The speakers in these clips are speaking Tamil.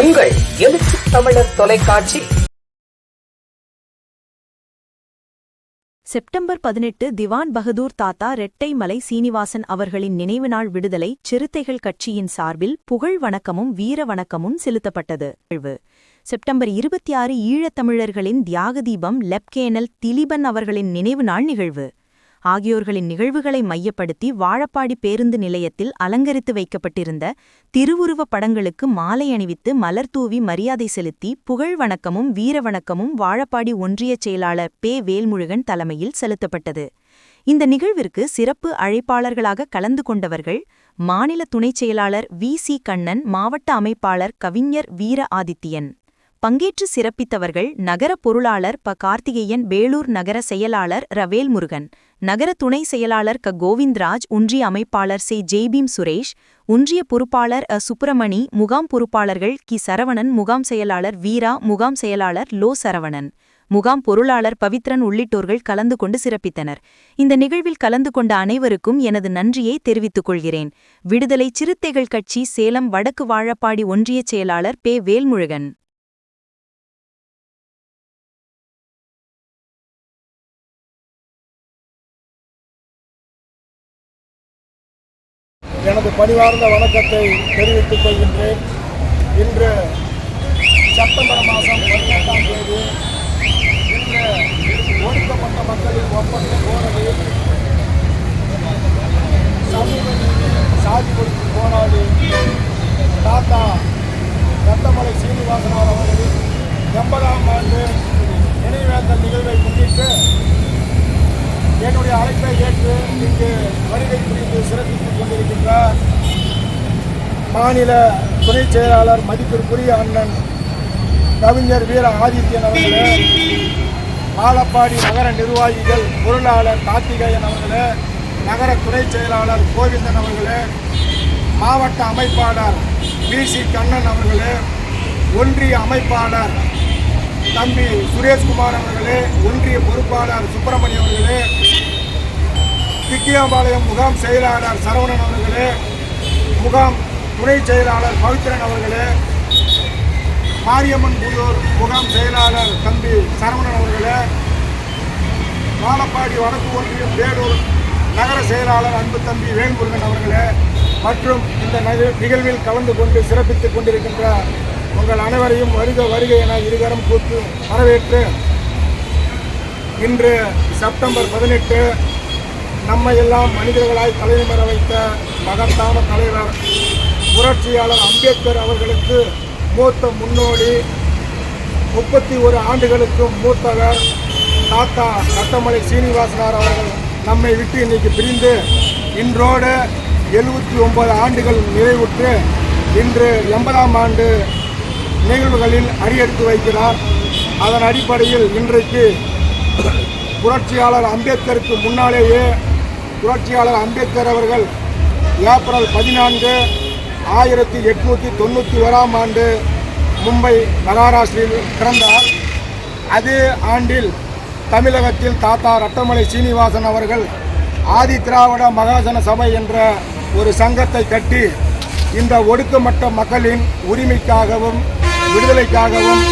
உங்கள் எழுச்சி தமிழர் தொலைக்காட்சி. செப்டம்பர் பதினெட்டு திவான் பகதூர் தாத்தா ரெட்டைமலை சீனிவாசன் அவர்களின் நினைவு நாள் விடுதலை சிறுத்தைகள் கட்சியின் சார்பில் புகழ் வணக்கமும் வீர வணக்கமும் செலுத்தப்பட்டது. செப்டம்பர் இருபத்தி ஆறு ஈழத்தமிழர்களின் தியாக தீபம் லெப்கேனல் திலீபன் அவர்களின் நினைவு நாள் நிகழ்வு. ஆகியோர்களின் நிகழ்வுகளை மையப்படுத்தி வாழப்பாடி பேருந்து நிலையத்தில் அலங்கரித்து வைக்கப்பட்டிருந்த திருவுருவப் படங்களுக்கு மாலை அணிவித்து மலர் தூவி மரியாதை செலுத்தி புகழ் வணக்கமும் வீர வணக்கமும் வாழப்பாடி ஒன்றியச் செயலாளர் பே வேல்முருகன் தலைமையில் செலுத்தப்பட்டது. இந்த நிகழ்விற்கு சிறப்பு அழைப்பாளர்களாக கலந்து கொண்டவர்கள் மாநில துணைச் செயலாளர் வி சி கண்ணன் மாவட்ட அமைப்பாளர் கவிஞர் வீர ஆதித்யன் பங்கேற்று சிறப்பித்தவர்கள் நகர பொருளாளர் ப. கார்த்திகேயன் வேலூர் நகர செயலாளர் ரவேல் முருகன் நகர துணை செயலாளர் க. கோவிந்த்ராஜ் ஒன்றிய அமைப்பாளர் சே. ஜெய்பீம் சுரேஷ் ஒன்றிய பொறுப்பாளர் அ. சுப்பிரமணி முகாம் பொறுப்பாளர்கள் கி. சரவணன் முகாம் செயலாளர் வீரா முகாம் செயலாளர் லோ. சரவணன் முகாம் பொருளாளர் பவித்ரன் உள்ளிட்டோர்கள் கலந்து கொண்டு சிறப்பித்தனர். இந்த நிகழ்வில் கலந்து கொண்ட அனைவருக்கும் எனது நன்றியை தெரிவித்துக் கொள்கிறேன். விடுதலை சிறுத்தைகள் கட்சி சேலம் வடக்கு வாழப்பாடி ஒன்றியச் செயலாளர் பே. வேல்முருகன். எனது பணிவார்ந்த வணக்கத்தை தெரிவித்துக் கொள்கின்றேன். இன்று செப்டம்பர் மாதம் பதினெட்டாம் தேதி இன்று ஒடுக்கப்பட்ட மக்களின் ஒப்பந்த போராடி சமூக நீதி சாதி ஒழிப்பு போராடி தாத்தா ரத்தமலை சீனிவாசனார் அவர்களின் எண்பதாம் ஆண்டு நினைவேந்தல் நிகழ்வை முன்னிட்டு என்னுடைய அழைப்பை ஏற்று இங்கு வருகை புரிந்து சிறப்பித்துக் கொண்டிருக்கின்றார் மாநில துணை செயலாளர் மதிப்பிற்குரிய அண்ணன் கவிஞர் வீர ஆதித்யன் அவர்களே ஆலப்பாடி நகர நிர்வாகிகள் பொருளாளர் கார்த்திகேயன் அவர்களே நகர துணை செயலாளர் கோவிந்தன் அவர்களே மாவட்ட அமைப்பாளர் வி சி கண்ணன் அவர்களே ஒன்றிய அமைப்பாளர் தம்பி சுரேஷ்குமார் அவர்களே ஒன்றிய பொறுப்பாளர் சுப்பிரமணியம் அவர்களே திக்கியாம்பாளையம் முகாம் செயலாளர் சரவணன் அவர்களே முகாம் துணை செயலாளர் பவித்ரன் அவர்களே மாரியம்மன் புதூர் முகாம் செயலாளர் தம்பி சரவணன் அவர்களே வாழப்பாடி வடக்கு ஒன்றியம் வேலூர் நகர செயலாளர் அன்பு தம்பி வேல்முருகன் அவர்களே மற்றும் இந்த நிகழ்வில் கலந்து கொண்டு சிறப்பித்துக் கொண்டிருக்கின்ற உங்கள் அனைவரையும் வருக வருக என இருகரம் கூத்து வரவேற்று இன்று செப்டம்பர் பதினெட்டு நம்ம எல்லாம் மனிதர்களாய் தலைநிமர வைத்த மகத்தான தலைவர் புரட்சியாளர் அம்பேத்கர் அவர்களுக்கு மூத்த முன்னோடி முப்பத்தி ஒரு ஆண்டுகளுக்கும் மூத்தவர் தாத்தா கட்டமலை சீனிவாசனார் அவர்கள் நம்மை விட்டு இன்னைக்கு பிரிந்து இன்றோடு எழுபத்தி ஒன்பது ஆண்டுகள் நிறைவுற்று இன்று எண்பதாம் ஆண்டு நிகழ்வுகளில் அடியெடுத்து வைக்கிறார். அதன் அடிப்படையில் இன்றைக்கு புரட்சியாளர் அம்பேத்கருக்கு முன்னாலேயே புரட்சியாளர் அம்பேத்கர் அவர்கள் ஏப்ரல் பதினான்கு ஆயிரத்தி எட்நூற்றி தொண்ணூற்றி ஓராம் ஆண்டு மும்பை மகாராஷ்டிரில் பிறந்தார். அதே ஆண்டில் தமிழகத்தில் தாத்தா ரட்டமலை சீனிவாசன் அவர்கள் ஆதி திராவிட மகாசன சபை என்ற ஒரு சங்கத்தை கட்டி இந்த ஒடுக்கமட்ட மக்களின் உரிமைக்காகவும் விடுதலைக்காகவும்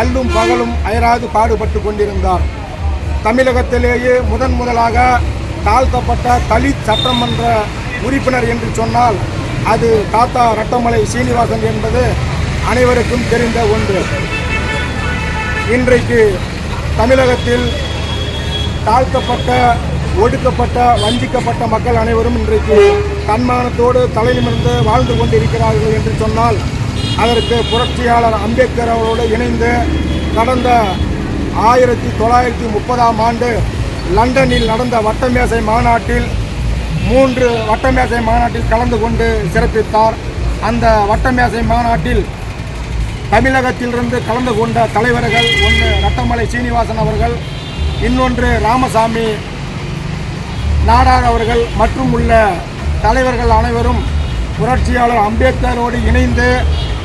அல்லும் பகலும் அயராது பாடுபட்டு கொண்டிருந்தார். தமிழகத்திலேயே முதன் முதலாக தாழ்த்தப்பட்ட தலித் சட்டமன்ற உறுப்பினர் என்று சொன்னால் அது தாத்தா ரட்டமலை சீனிவாசன் என்பது அனைவருக்கும் தெரிந்த ஒன்று. இன்றைக்கு தமிழகத்தில் தாழ்த்தப்பட்ட ஒடுக்கப்பட்ட வஞ்சிக்கப்பட்ட மக்கள் அனைவரும் இன்றைக்கு தன்மானத்தோடு தலையிலிருந்து வாழ்ந்து கொண்டிருக்கிறார்கள் என்று சொன்னால் அதற்கு புரட்சியாளர் அம்பேத்கர் அவரோடு இணைந்து கடந்த ஆயிரத்தி தொள்ளாயிரத்தி முப்பதாம் ஆண்டு லண்டனில் நடந்த வட்டமேசை மாநாட்டில் மூன்று வட்டமேசை மாநாட்டில் கலந்து கொண்டு சிறப்பித்தார். அந்த வட்டமேசை மாநாட்டில் தமிழகத்திலிருந்து கலந்து கொண்ட தலைவர்கள் ஒன்று ரட்டமலை சீனிவாசன் அவர்கள் இன்னொன்று ராமசாமி நாடார் அவர்கள் மற்றும் உள்ள தலைவர்கள் அனைவரும் புரட்சியாளர் அம்பேத்கரோடு இணைந்து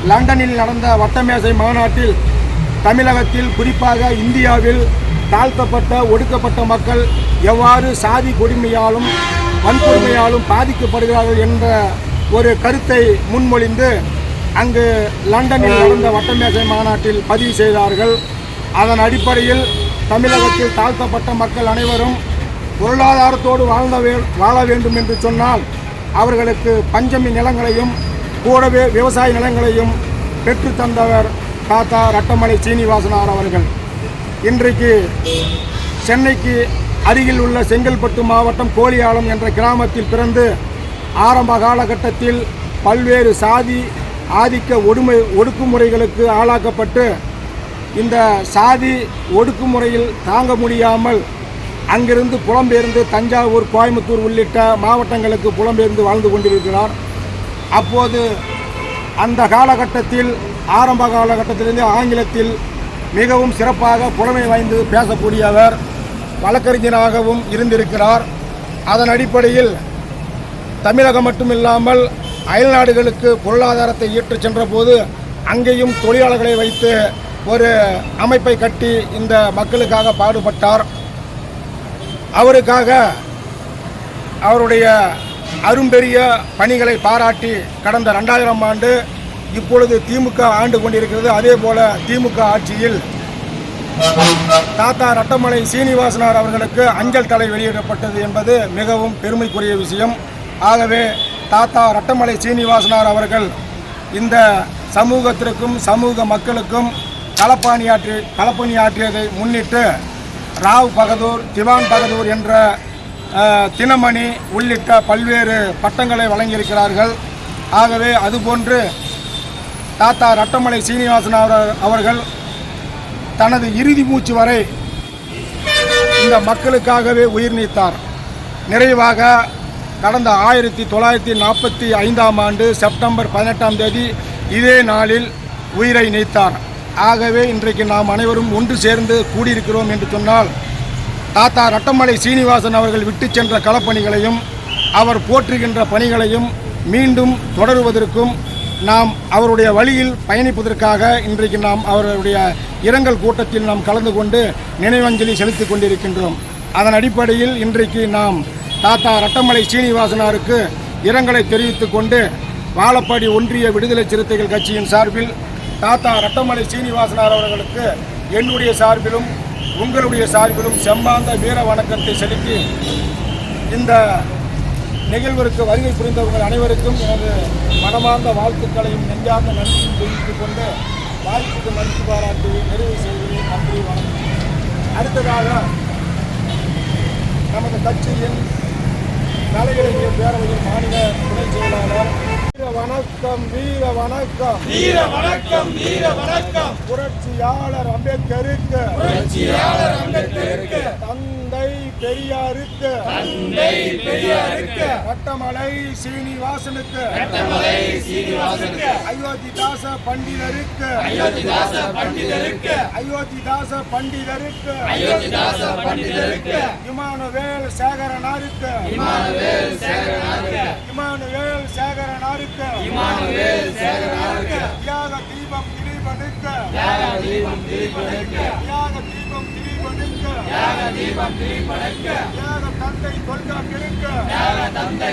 லண்டனில் நடந்த வட்டமேசை மாநாட்டில் தமிழகத்தில் குறிப்பாக இந்தியாவில் தாழ்த்தப்பட்ட ஒடுக்கப்பட்ட மக்கள் எவ்வாறு சாதி கொடுமையாலும் வன்கொடுமையாலும் பாதிக்கப்படுகிறார்கள் என்ற ஒரு கருத்தை முன்மொழிந்து அங்கு லண்டனில் நடந்த வட்டமேசை மாநாட்டில் பதிவு செய்தார்கள். அதன் அடிப்படையில் தமிழகத்தில் தாழ்த்தப்பட்ட மக்கள் அனைவரும் பொருளாதாரத்தோடு வாழ்ந்த வே- வாழ வேண்டும் என்று சொன்னால் அவர்களுக்கு பஞ்சமி நிலங்களையும் கூடவே விவசாய நிலங்களையும் பெற்று தந்தவர் தாத்தா ரட்டமலை சீனிவாசனார் அவர்கள். இன்றைக்கு சென்னைக்கு அருகில் உள்ள செங்கல்பட்டு மாவட்டம் கோழியாளம் என்ற கிராமத்தில் பிறந்து ஆரம்ப காலகட்டத்தில் பல்வேறு சாதி ஆதிக்க ஒடுமை ஒடுக்குமுறைகளுக்கு ஆளாக்கப்பட்டு இந்த சாதி ஒடுக்குமுறையில் தாங்க முடியாமல் அங்கிருந்து புலம்பெயர்ந்து தஞ்சாவூர் கோயம்புத்தூர் உள்ளிட்ட மாவட்டங்களுக்கு புலம்பெயர்ந்து வாழ்ந்து கொண்டிருக்கிறார். அப்போது அந்த காலகட்டத்தில் ஆரம்ப காலகட்டத்திலிருந்து ஆங்கிலத்தில் மிகவும் சிறப்பாக புலமை வாய்ந்து பேசக்கூடியவர் வழக்கறிஞராகவும் இருந்திருக்கிறார். அதன் அடிப்படையில் தமிழகம் மட்டுமில்லாமல் அயல்நாடுகளுக்கு பொருளாதாரத்தை ஈட்டுச் சென்றபோது அங்கேயும் தொழிலாளர்களை வைத்து ஒரு அமைப்பை கட்டி இந்த மக்களுக்காக பாடுபட்டார். அவருக்காக அவருடைய அரும்பெரிய பணிகளை பாராட்டி கடந்த ரெண்டாயிரம் ஆண்டு இப்பொழுது திமுக ஆண்டு கொண்டிருக்கிறது. அதே போல திமுக ஆட்சியில் தாத்தா ரட்டமலை சீனிவாசனார் அவர்களுக்கு அஞ்சல் தலை வெளியிடப்பட்டது என்பது மிகவும் பெருமைக்குரிய விஷயம். ஆகவே தாத்தா ரட்டமலை சீனிவாசனார் அவர்கள் இந்த சமூகத்திற்கும் சமூக மக்களுக்கும் களப்பணியாற்றி களப்பணியாற்றியதை முன்னிட்டு ராவ் பகதூர் திவான் பகதூர் என்ற தினமணி உள்ளிட்ட பல்வேறு பட்டங்களை வழங்கியிருக்கிறார்கள். ஆகவே அதுபோன்று தாத்தா ரட்டமலை சீனிவாசன் அவர்- அவர்கள் தனது இறுதி மூச்சு வரை இந்த மக்களுக்காகவே உயிர் நீத்தார். நிறைவாக கடந்த ஆயிரத்தி தொள்ளாயிரத்தி நாற்பத்தி ஐந்தாம் ஆண்டு செப்டம்பர் பதினெட்டாம் தேதி இதே நாளில் உயிரை நீத்தார். ஆகவே இன்றைக்கு நாம் அனைவரும் ஒன்று சேர்ந்து கூடியிருக்கிறோம் என்று சொன்னால் தாத்தா ரட்டமலை சீனிவாசன் அவர்கள் விட்டு சென்ற களப்பணிகளையும் அவர் போற்றுகின்ற பணிகளையும் மீண்டும் தொடருவதற்கும் நாம் அவருடைய வழியில் பயணிப்பதற்காக இன்றைக்கு நாம் அவருடைய இரங்கல் கூட்டத்தில் நாம் கலந்து கொண்டு நினைவஞ்சலி செலுத்திக் கொண்டிருக்கின்றோம். அதன் அடிப்படையில் இன்றைக்கு நாம் தாத்தா ரட்டமலை சீனிவாசனாருக்கு இரங்கலை தெரிவித்துக் கொண்டு வாழப்பாடி ஒன்றிய விடுதலை சிறுத்தைகள் கட்சியின் சார்பில் தாத்தா ரட்டமலை சீனிவாசனார் அவர்களுக்கு என்னுடைய சார்பிலும் உங்களுடைய சார்பிலும் செம்மாந்த வீர வணக்கத்தை செலுத்தி இந்த நிகழ்விற்கு வருகை புரிந்தவர்கள் அனைவருக்கும் எனது மனமார்ந்த வாழ்த்துக்களையும் நெஞ்சார்ந்த நன்றியும் தெரிவித்துக் கொண்டு வாய்ப்புக்கு மதிப்பு பாராட்டி நிறைவு செய்கிறேன். நன்றி வணக்கம். அடுத்ததாக நமது கட்சியின் கலை பேரவையின் மாநில துணை செயலாளர் வணக்கம் வீர வணக்கம். வீர வணக்கம் வீர வணக்கம். புரட்சியாளர் அம்பேத்கருக்கு. புரட்சியாளர் அம்பேத்கருக்கு. தந்தை பெரியாருக்கு. தந்தை பெரியாருக்கு. ரட்டமலை சீனிவாசனுக்கு. ரத்தமலை சீனிவாசனுக்கு. அயோத்திதாச பண்டிதருக்கு. அயோத்திதாச பண்டிதருக்கு. அயோத்திதாச பண்டிதருக்கு. அயோத்திதாச பண்டிதருக்கு. இமானுவேல் சேகரனாருக்கு. இமானுவேல் சேகரனாருக்கு. இமானுவேல் சேகரனாருக்கு. இமானுவேல் சேகரனாருக்கு. தியாக தீபம் திலீபனுக்கு தியாக தீபம் திரிபனுக்கு தியாக தீபம் திலீபனுக்கு தியாக தீபம் தியாக தந்தை தியாக தந்தை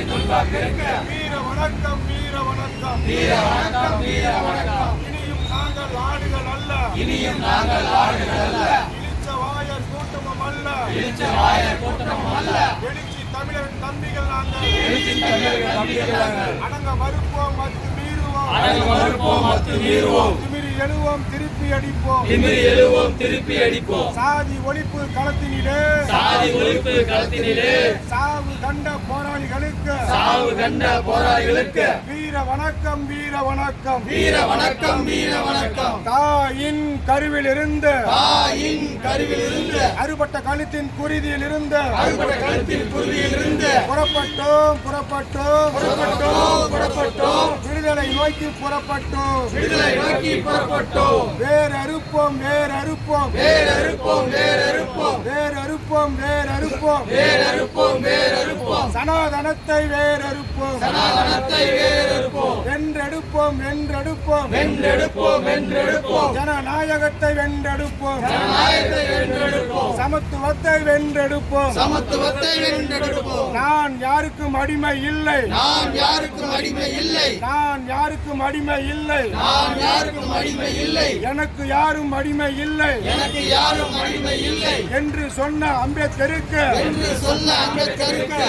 வீர வணக்கம் வீர வணக்கம் வீர வணக்கம் வீர வணக்கம் இனியும் நாங்கள் ஆடுகள் அல்ல இனியும் நாங்கள் ஆடுகள் அல்ல இழிச்ச வாயர் கூட்டமும் அல்ல இழிச்ச வாயர் கூட்டமும் அல்ல எழுச்சி தம்பிகள் நாங்கள் எழுச்சி அடங்க மறுப்போம் மத்து மீறுவோம் அடங்கு மறுப்போம் மத்து மீறுவோம் திமிரி எழுவோம் திருப்பி அடிப்போம் திமிரி எழுவோம் திருப்பி அடிப்போம் சாதி ஒழிப்பு களத்தினிலே. சாதி ஒழிப்பு களத்தினிலே. சாவு கண்ட போராளிகளுக்கு. சாவு கண்ட போராளிகளுக்கு. வீர வணக்கம் வீர வணக்கம். வீர வணக்கம் வீர வணக்கம். தாயின் கருவில் இருந்து தாயின் கருவில் இருந்து அறுபட்ட கழுத்தின் குருதியில் இருந்து அறுபட கழுத்தின் குருவியில் இருந்து புறப்பட்டோம் புறப்பட்டோம். புறப்பட்டோம் புறப்பட்டோம். விடுதலை நோக்கி புறப்பட்டோம். விடுதலை நோக்கி புறப்பட்டோம். வேறறுப்போம் வேறறுப்போம். வேர் அறுப்போம் வேர் அறுப்போம் வேறறுப்போம் வேறறுப்போம். சனாதனத்தை வேர் அறுப்போம் சனாதனத்தை வேறறுப்போம். வென்றெடுப்போம் வென்றெடுப்போம். வென்றெடுப்போம் வென்றெடுப்போம். ஜனநாயகத்தை வென்றெடுப்போம். ஜனநாயகத்தை வென்றெடுப்போம். சமத்துவத்தை வென்றெடுப்போம். சமத்துவத்தை வென்றெடுப்போம். நான் யாருக்கும் அடிமை இல்லை. நாம் யாருக்கும் அடிமை இல்லை. நான் நான் யாருக்கும் அடிமை இல்லை. நான் யாருக்கும் அடிமை இல்லை. எனக்கு யாரும் அடிமை இல்லை. எனக்கு யாரும் அடிமை இல்லை. என்று சொன்ன அம்பேத்கருக்கு என்று சொன்ன அம்பேத்கருக்கு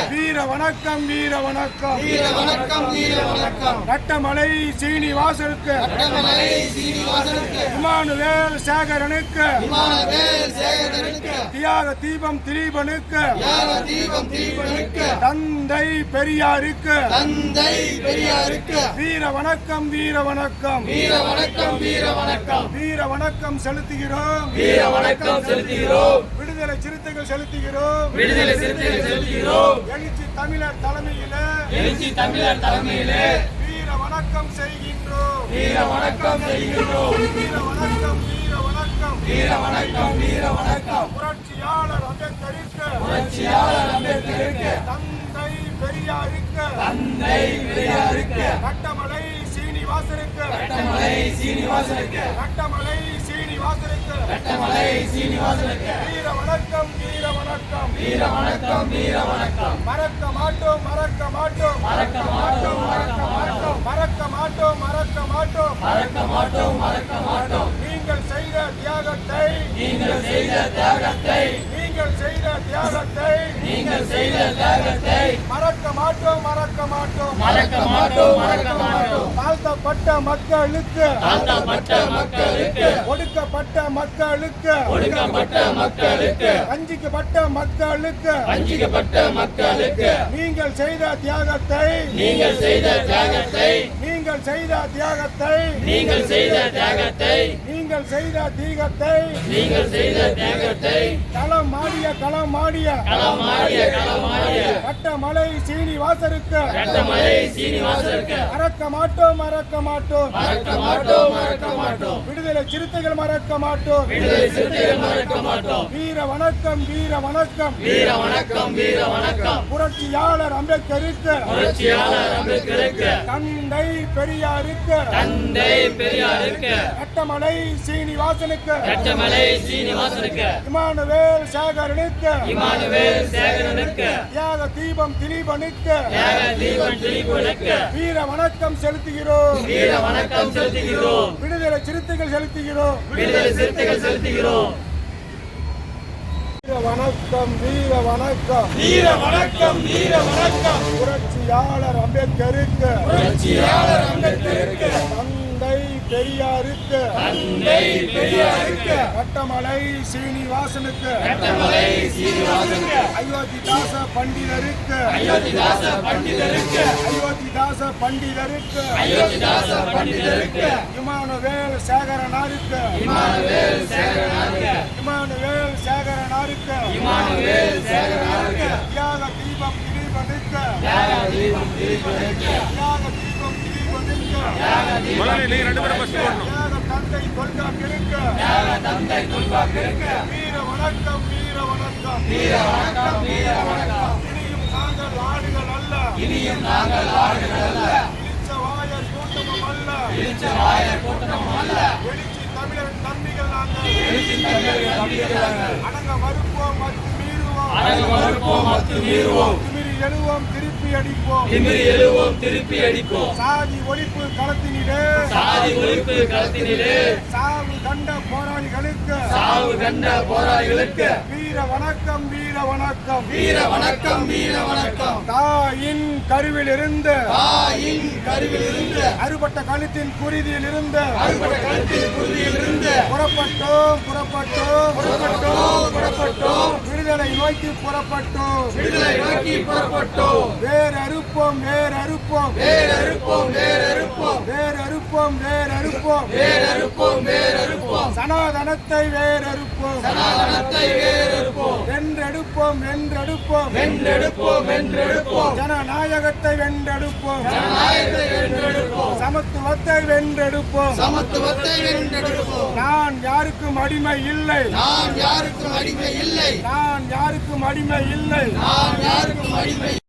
வணக்கம் வீர வணக்கம் வீர வணக்கம் வீர வணக்கம் ரட்டமலை சீனிவாசனுக்கு. வட்டமலை சீனிவாசனுக்கு. இமானுவேல் சேகரனுக்கு. விமானவேல் சேகரனுக்கு. தியாக தீபம் திலீபனுக்கு யாக தீபம் தீபனுக்கு தந்தை பெரியாருக்கு. தந்தை பெரியாருக்கு. வீர வணக்கம் வீர வணக்கம் வீர வணக்கம் வீர வணக்கம் வீர வணக்கம் செலுத்துகிறோம். வீர வணக்கம் செலுத்துகிறோம். விடுதலை சிறுத்தைகள் செலுத்துகிறோம். விடுதலை சிறுத்தைகள் செலுத்துகிறோம். எழுச்சி தமிழர் தலைமையில. எழுச்சி தமிழர் தலைமையிலே. வீர வணக்கம் செய்கின்றோம். வீர வணக்கம் செய்கின்றோம். வீர வணக்கம் வீர வணக்கம். வீர வணக்கம் வீர வணக்கம். புரட்சியாளர் அம்பேத்கருக்கு. புரட்சியாளர் அம்பேத்கருக்கு. தந்தை பெரியாருக்கு. தந்தை பெரியாருக்கு. கட்டமலை சீனிவாசனுக்கு கட்டமலை சீனிவாசனுக்கு கட்டமலை சீனிவாசனுக்கு கட்டமலை சீனிவாசனுக்கு வீர வணக்கம் வீர வணக்கம். வீர வணக்கம் வீர வணக்கம். மறக்க மாட்டோம் மறக்க மாட்டோம். மறக்க மாட்டோம் மறக்க மாட்டோம். மறக்க மாட்டோம் மறக்க மாட்டோம். மறக்க மாட்டோம் மறக்க மாட்டோம். நீங்கள் செய்த தியாகத்தை நீங்கள் செய்த தியாகத்தை நீங்கள் செய்த தியாகத்தை நீங்கள் செய்த தியாகத்தை மறக்க மாட்டோம் மறக்க மாட்டோம். மறக்க மாட்டோம் மறக்க மாட்டோம். தாழ்த்தப்பட்ட மக்களுக்கு தாழ்த்தப்பட்ட மக்களுக்கு ஒடுக்கப்பட்ட மக்களுக்கு ஒடுக்கப்பட்ட மக்களுக்கு வஞ்சிக்கப்பட்ட மக்களுக்கு வஞ்சிக்கப்பட்ட மக்களுக்கு நீங்கள் செய்த தியாகத்தை நீங்கள் செய்த தியாகத்தை நீங்கள் செய்த தியாகத்தை நீங்கள் செய்த தியாகத்தை நீங்கள் செய்த தீகத்தை நீங்கள் செய்த தியாகத்தை களம் மாடிய களம் மாடிய களமாடிய களமாடிய கட்டமலை சீனிவாசருக்கு கட்டமலை சீனிவாசருக்கு மறக்க மாட்டோம் மறக்க மாட்டோம். மறக்க மாட்டோம் மறக்க மாட்டோம். விடுதலை சிறுத்தைகள் மறக்க மாட்டோம். விடுதலை சிறுத்தைகள் மறக்க மாட்டோம். வீர வணக்கம் வீர வணக்கம். வீர வணக்கம் வீர வணக்கம். புரட்சியாளர் அம்பேத்கருக்கு புரட்சியாளர் அம்பேத்கருக்கு தந்தை பெரியாருக்கு. தந்தை பெரியாருக்கு. கட்டமலை சீனிவாசனுக்கு. கட்டமலை சீனிவாசனுக்கு. இமானுவேல் சேகரனுக்கு. இமானுவேல் சேகரனுக்கு. தியாக தீபம் திலீபனுக்கு. தியாக தீபன் திலீபனுக்கு. வீர வணக்கம் செலுத்துகிறோம். வீர வணக்கம் செலுத்துகிறோம். விடுதலை சிறுத்தைகள் செலுத்துகிறோம். விடுதலை சிறுத்தைகள் செலுத்துகிறோம். வணக்கம் வீர வணக்கம். வீர வணக்கம் வீர வணக்கம். புரட்சியாளர் அம்பேத்கருக்கு. புரட்சியாளர் அம்பேத்கருக்கு. பெரியாருக்கு. தந்தை பெரியாருக்கு. கட்டமலை சீனிவாசனுக்கு. கட்டமலை சீனிவாசனுக்கு. அயோத்திதாச பண்டிதருக்கு. அயோத்திதாச பண்டிதருக்கு. அயோத்திதாச பண்டிதருக்கு. அயோத்திதாச பண்டிதருக்கு. இமானுவேல் சேகரனாருக்கு. இமானுவேல் சேகரனாருக்கு. இமானுவேல் சேகரனாருக்கு. இமானுவேல் சேகரனாருக்கு. தியாக தீபம் திலீபனுக்கு தியாக தீபம் திலீபனுக்கு தியாக தீபம் திலீபனுக்கு தியாக தந்தை கொள்காக்கிற்கு தியாக தந்தை துல்பாக்கிற்கு வீர வணக்கம் வீர வணக்கம் வீர வணக்கம் வீர வணக்கம் இனியும் நாங்கள். ஆடுகள் அல்ல இனியும் நாங்கள் ஆடுகள் அல்ல இழிச்ச வாயர் கூட்டமும் அல்ல இழிச்ச வாயர் கூட்டமும் அல்ல எழுச்சி தமிழர் தம்பிகள் நாங்கள். எழுச்சி தமிழர்கள் தம்பிகள் அடங்க மறுப்போம் மத்து மீறுவோம். அடங்கு மறுப்போம் மத்து மீறுவோம். திமிரி எழுவோம் திருப்பி அடிப்போம். திமிரி எழுவோம் திருப்பி அடிப்போம். சாதி ஒழிப்பு களத்தினிலே. சாதி ஒழிப்பு களத்தினிலே. சாவு கண்ட போராளிகளுக்கு. சாவு கண்ட போராளிகளுக்கு. வீர வணக்கம் வீர வணக்கம். வீர வணக்கம் வீர வணக்கம். தாயின் கருவில் இருந்து தாயின் கருவில் இருந்து அறுபட்ட கழுத்தின் குருதியில் இருந்து அறுபட கழுத்தில் குருதியில் இருந்து புறப்பட்டோம் புறப்பட்டோம். புறப்பட்டோம் புறப்பட்டோம். விடுதலை நோக்கி புறப்பட்டோம். விடுதலை நோக்கி புறப்பட்டோம். வேறறுப்போம் வேறறுப்போம். வேர் அறுப்போம் வேர் அறுப்போம் வேறறுப்போம் வேறறுப்போம். சனாதனத்தை வேர் அறுப்போம் சனாதனத்தை வேறறுப்போம். வென்றெடுப்போம் வென்றெடுப்போம். வென்றெடுப்போம் வென்றெடுப்போம். ஜனநாயகத்தை வென்றெடுப்போம். ஜனநாயகத்தை வென்றெடுப்போம். சமத்துவத்தை வென்றெடுப்போம். சமத்துவத்தை வென்றெடுப்போம். நான் யாருக்கும் அடிமை இல்லை. நான் யாருக்கும் அடிமை இல்லை. நான் யாருக்கும் அடிமை இல்லை. நான் யாருக்கும் அடிமை